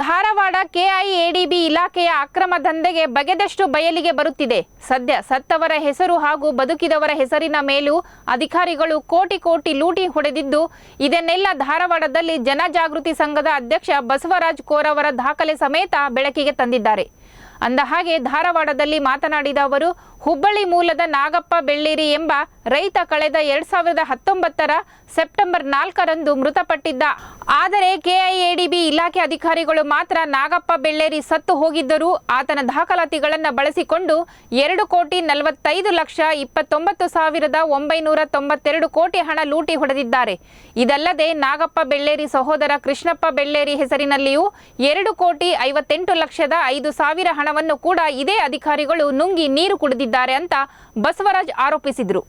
Dharwad KIADB ಇಲಾಖೆಯ ಅಕ್ರಮ ದಂಧೆಗೆ ಬಗೆದಷ್ಟು ಬಯಲಿಗೆ ಬರುತ್ತಿದೆ. ಸದ್ಯ ಸತ್ತವರ ಹೆಸರು ಹಾಗೂ ಬದುಕಿದವರ ಹೆಸರಿನ ಮೇಲೂ ಅಧಿಕಾರಿಗಳು ಕೋಟಿ ಕೋಟಿ ಲೂಟಿ ಹೊಡೆದಿದ್ದು, ಇದನ್ನೆಲ್ಲ ಧಾರವಾಡದಲ್ಲಿ ಜನಜಾಗೃತಿ ಸಂಘದ ಅಧ್ಯಕ್ಷ ಬಸವರಾಜ್ ಕೋರವರ ದಾಖಲೆ ಸಮೇತ ಬೆಳಕಿಗೆ ತಂದಿದ್ದಾರೆ. ಅಂದಹಾಗೆ ಧಾರವಾಡದಲ್ಲಿ ಮಾತನಾಡಿದ ಅವರು, ಹುಬ್ಬಳ್ಳಿ ಮೂಲದ ನಾಗಪ್ಪ ಬೆಳ್ಳೇರಿ ಎಂಬ ರೈತ ಕಳೆದ ಎರಡ್ ಸಾವಿರದ ಹತ್ತೊಂಬತ್ತರ ಸೆಪ್ಟೆಂಬರ್ ನಾಲ್ಕರಂದು ಮೃತಪಟ್ಟಿದ್ದ. ಆದರೆ ಕೆಐಎಡಿಬಿ ಇಲಾಖೆ ಅಧಿಕಾರಿಗಳು ಮಾತ್ರ ನಾಗಪ್ಪ ಬೆಳ್ಳೇರಿ ಸತ್ತು ಹೋಗಿದ್ದರೂ ಆತನ ದಾಖಲಾತಿಗಳನ್ನು ಬಳಸಿಕೊಂಡು ಎರಡು ಕೋಟಿ ನಲವತ್ತೈದು ಲಕ್ಷ ಇಪ್ಪತ್ತೊಂಬತ್ತು ಸಾವಿರದ ಒಂಬೈನೂರ ತೊಂಬತ್ತೆರಡು ಕೋಟಿ ಹಣ ಲೂಟಿ ಹೊಡೆದಿದ್ದಾರೆ. ಇದಲ್ಲದೆ ನಾಗಪ್ಪ ಬೆಳ್ಳೇರಿ ಸಹೋದರ ಕೃಷ್ಣಪ್ಪ ಬೆಳ್ಳೇರಿ ಹೆಸರಿನಲ್ಲಿಯೂ ಎರಡು ಕೋಟಿ ಐವತ್ತೆಂಟು ಲಕ್ಷದ ಐದು ಸಾವಿರ ಕೂಡ ಇದೇ ಅಧಿಕಾರಿಗಳು ನುಂಗಿ ನೀರು ಕುಡಿದಿದ್ದಾರೆ ಅಂತ ಬಸವರಾಜ್ ಆರೋಪಿಸಿದರು.